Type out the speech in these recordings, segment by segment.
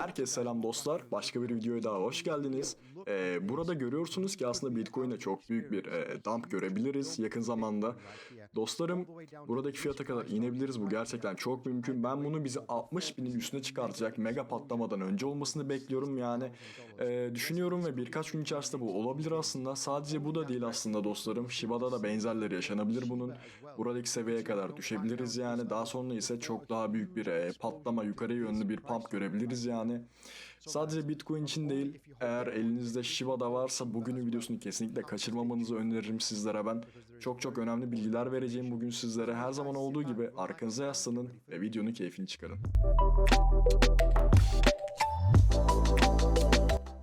Herkese selam dostlar. Başka bir videoya daha hoş geldiniz. Ee, burada görüyorsunuz ki aslında Bitcoin'de çok büyük bir e, dump görebiliriz yakın zamanda. Dostlarım buradaki fiyata kadar inebiliriz. Bu gerçekten çok mümkün. Ben bunu bizi 60 binin üstüne çıkartacak mega patlamadan önce olmasını bekliyorum yani. Ee, düşünüyorum ve birkaç gün içerisinde bu olabilir aslında. Sadece bu da değil aslında dostlarım. Shiba'da da benzerleri yaşanabilir bunun. Buradaki seviyeye kadar düşebiliriz yani. Daha sonra ise çok daha büyük bir e, patlama yukarı yönlü bir pump görebiliriz yani. Sadece Bitcoin için değil, eğer elinizde Shiba da varsa bugünün videosunu kesinlikle kaçırmamanızı öneririm sizlere ben. Çok çok önemli bilgiler vereceğim bugün sizlere. Her zaman olduğu gibi arkanıza yaslanın ve videonun keyfini çıkarın.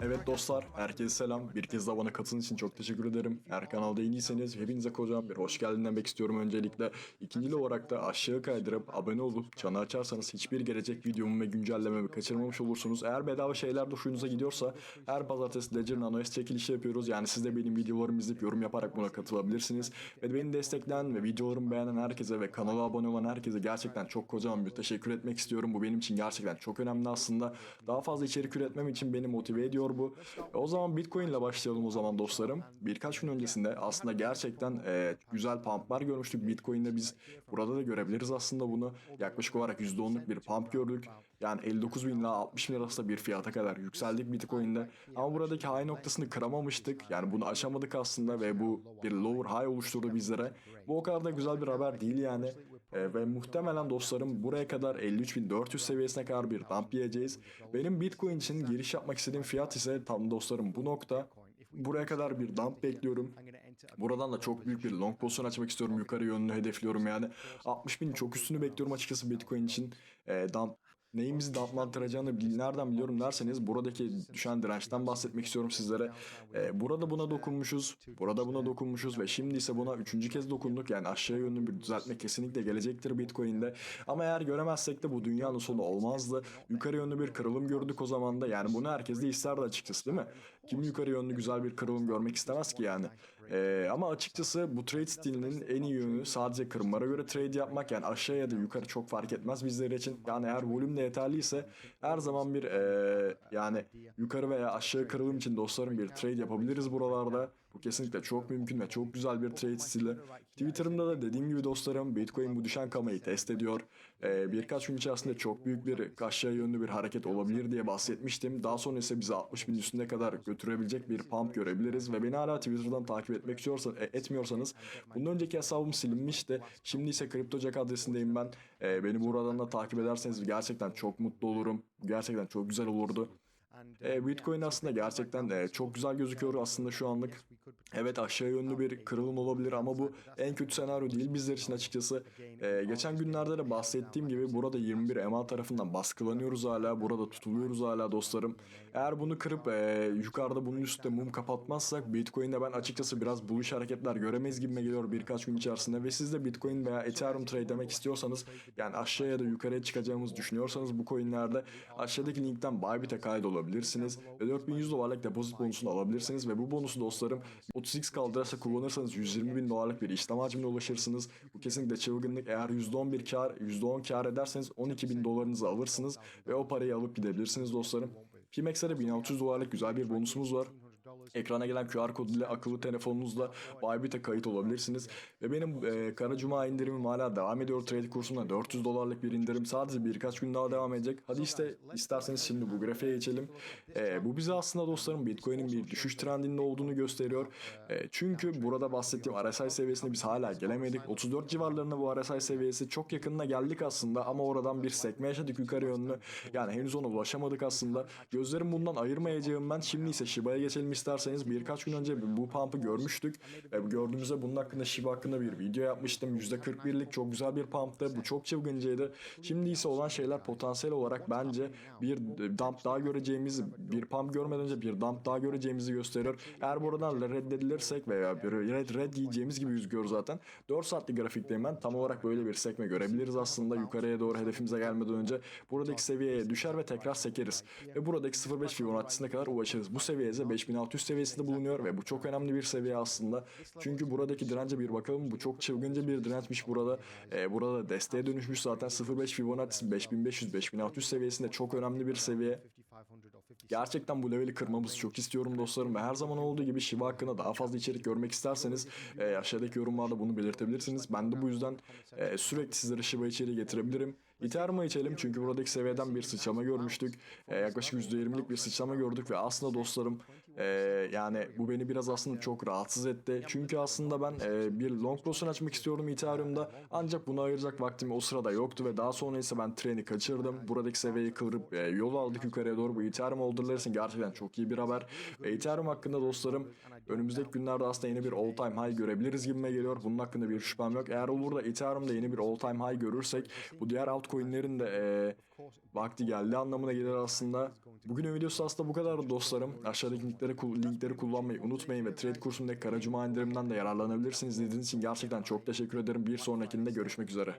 Evet dostlar, herkese selam. Bir kez daha bana katıldığınız için çok teşekkür ederim. Eğer kanalda yeniyseniz hepinize kocaman bir hoş geldin demek istiyorum öncelikle. İkinci olarak da aşağı kaydırıp abone olup çanı açarsanız hiçbir gelecek videomu ve güncellememi kaçırmamış olursunuz. Eğer bedava şeyler de hoşunuza gidiyorsa her pazartesi Ledger Nano S çekilişi yapıyoruz. Yani siz de benim videolarımı izleyip yorum yaparak buna katılabilirsiniz. Ve beni destekleyen ve videolarımı beğenen herkese ve kanala abone olan herkese gerçekten çok kocaman bir teşekkür etmek istiyorum. Bu benim için gerçekten çok önemli aslında. Daha fazla içerik üretmem için beni motive ediyor bu. E, o zaman Bitcoin ile başlayalım o zaman dostlarım. Birkaç gün öncesinde aslında gerçekten e, güzel pumplar görmüştük Bitcoin'de biz. Burada da görebiliriz aslında bunu. Yaklaşık olarak %10'luk bir pump gördük. Yani 59 bin ila 60 bin arasında bir fiyata kadar yükseldik Bitcoin'de. Ama buradaki high noktasını kıramamıştık. Yani bunu aşamadık aslında ve bu bir lower high oluşturdu bizlere. Bu o kadar da güzel bir haber değil yani. E, ve muhtemelen dostlarım buraya kadar 53.400 seviyesine kadar bir dump yiyeceğiz. Benim Bitcoin için giriş yapmak istediğim fiyat ise tam dostlarım bu nokta. Buraya kadar bir dump bekliyorum. Buradan da çok büyük bir long pozisyon açmak istiyorum. Yukarı yönlü hedefliyorum yani. 60 bin çok üstünü bekliyorum açıkçası Bitcoin için. E, dump neyimizi damlandıracağını bil, nereden biliyorum derseniz buradaki düşen dirençten bahsetmek istiyorum sizlere. Ee, burada buna dokunmuşuz, burada buna dokunmuşuz ve şimdi ise buna üçüncü kez dokunduk. Yani aşağı yönlü bir düzeltme kesinlikle gelecektir Bitcoin'de. Ama eğer göremezsek de bu dünyanın sonu olmazdı. Yukarı yönlü bir kırılım gördük o zaman da. Yani bunu herkes de isterdi açıkçası değil mi? Kim yukarı yönlü güzel bir kırılım görmek istemez ki yani. Ee, ama açıkçası bu trade stilinin en iyi yönü sadece kırımlara göre trade yapmak. Yani aşağıya ya da yukarı çok fark etmez bizler için. Yani eğer volüm de yeterliyse her zaman bir e, yani yukarı veya aşağı kırılım için dostlarım bir trade yapabiliriz buralarda. Bu kesinlikle çok mümkün ve çok güzel bir trade stili. Twitter'ımda da dediğim gibi dostlarım Bitcoin bu düşen kamayı test ediyor. Ee, birkaç gün içerisinde çok büyük bir aşağı yönlü bir hareket olabilir diye bahsetmiştim. Daha sonra ise bizi 60 bin üstüne kadar götürebilecek bir pump görebiliriz ve beni hala Twitter'dan takip etmek istiyorsanız, etmiyorsanız bundan önceki hesabım silinmişti. Şimdi ise CryptoJack adresindeyim ben. Ee, beni buradan da takip ederseniz gerçekten çok mutlu olurum. Gerçekten çok güzel olurdu. E, Bitcoin aslında gerçekten e, çok güzel gözüküyor aslında şu anlık. Evet aşağı yönlü bir kırılım olabilir ama bu en kötü senaryo değil bizler için açıkçası. E, geçen günlerde de bahsettiğim gibi burada 21 EMA tarafından baskılanıyoruz hala. Burada tutuluyoruz hala dostlarım. Eğer bunu kırıp e, yukarıda bunun üstünde mum kapatmazsak Bitcoin'de ben açıkçası biraz bullish hareketler göremeyiz gibime geliyor birkaç gün içerisinde. Ve siz de Bitcoin veya Ethereum trade demek istiyorsanız yani aşağıya ya da yukarıya çıkacağımızı düşünüyorsanız bu coinlerde aşağıdaki linkten Bybit'e kaydolabilirsiniz ve 4100 dolarlık depozit bonusunu alabilirsiniz ve bu bonusu dostlarım 30x kaldırırsa kullanırsanız 120 bin dolarlık bir işlem hacmine ulaşırsınız. Bu kesinlikle çılgınlık. Eğer %11 kar, %10 kar ederseniz 12 bin dolarınızı alırsınız ve o parayı alıp gidebilirsiniz dostlarım. Pmex'e de 1600 dolarlık güzel bir bonusumuz var. Ekrana gelen QR kod ile akıllı telefonunuzla Bybit'e kayıt olabilirsiniz. Ve benim e, Kara Cuma indirimim hala devam ediyor trade kursuna 400 dolarlık bir indirim. Sadece birkaç gün daha devam edecek. Hadi işte isterseniz şimdi bu grafiğe geçelim. E, bu bize aslında dostlarım Bitcoin'in bir düşüş trendinde olduğunu gösteriyor. E, çünkü burada bahsettiğim RSI seviyesine biz hala gelemedik. 34 civarlarında bu RSI seviyesi çok yakınına geldik aslında ama oradan bir sekme yaşadık yukarı yönlü. Yani henüz ona ulaşamadık aslında. Gözlerim bundan ayırmayacağım ben. Şimdi ise Shiba'ya geçelim isterseniz hatırlarsanız birkaç gün önce bu pump'ı görmüştük. E, gördüğümüzde bunun hakkında Shiba hakkında bir video yapmıştım. %41'lik çok güzel bir pump'tı. Bu çok çılgıncaydı. Şimdi ise olan şeyler potansiyel olarak bence bir dump daha göreceğimizi, bir pump görmeden önce bir dump daha göreceğimizi gösteriyor. Eğer buradan reddedilirsek veya bir red red yiyeceğimiz gibi gözüküyor zaten. 4 saatlik grafikteyim ben. Tam olarak böyle bir sekme görebiliriz aslında yukarıya doğru hedefimize gelmeden önce. Buradaki seviyeye düşer ve tekrar sekeriz. Ve buradaki 0.5 Fibonacci'sine kadar ulaşırız. Bu seviyeye 5600 üst seviyesinde bulunuyor ve bu çok önemli bir seviye aslında. Çünkü buradaki dirence bir bakalım. Bu çok çılgınca bir dirençmiş burada. E, burada desteğe dönüşmüş zaten 0.5 Fibonacci 5500-5600 seviyesinde çok önemli bir seviye. Gerçekten bu leveli kırmamızı çok istiyorum dostlarım ve her zaman olduğu gibi Shiba hakkında daha fazla içerik görmek isterseniz e, aşağıdaki yorumlarda bunu belirtebilirsiniz. Ben de bu yüzden e, sürekli sizlere Shiba içeriği getirebilirim. Ethereum'a içelim çünkü buradaki seviyeden bir sıçrama görmüştük. E, yaklaşık %20'lik bir sıçrama gördük ve aslında dostlarım e, yani bu beni biraz aslında çok rahatsız etti. Çünkü aslında ben e, bir long position açmak istiyordum Ethereum'da ancak buna ayıracak vaktim o sırada yoktu ve daha sonra ise ben treni kaçırdım. Buradaki seviyeyi kırıp e, yol aldık yukarıya doğru. Bu Ethereum holderlar için gerçekten çok iyi bir haber. Ve Ethereum hakkında dostlarım önümüzdeki günlerde aslında yeni bir all time high görebiliriz gibime geliyor. Bunun hakkında bir şüphem yok. Eğer olur da Ethereum'da yeni bir all time high görürsek bu diğer altcoin'lerin de e, vakti geldi anlamına gelir aslında. Bugünün videosu aslında bu kadar dostlarım. Aşağıdaki linkleri, linkleri kullanmayı unutmayın ve trade kursundaki Kara Cuma indirimden de yararlanabilirsiniz. İzlediğiniz için gerçekten çok teşekkür ederim. Bir sonrakinde görüşmek üzere.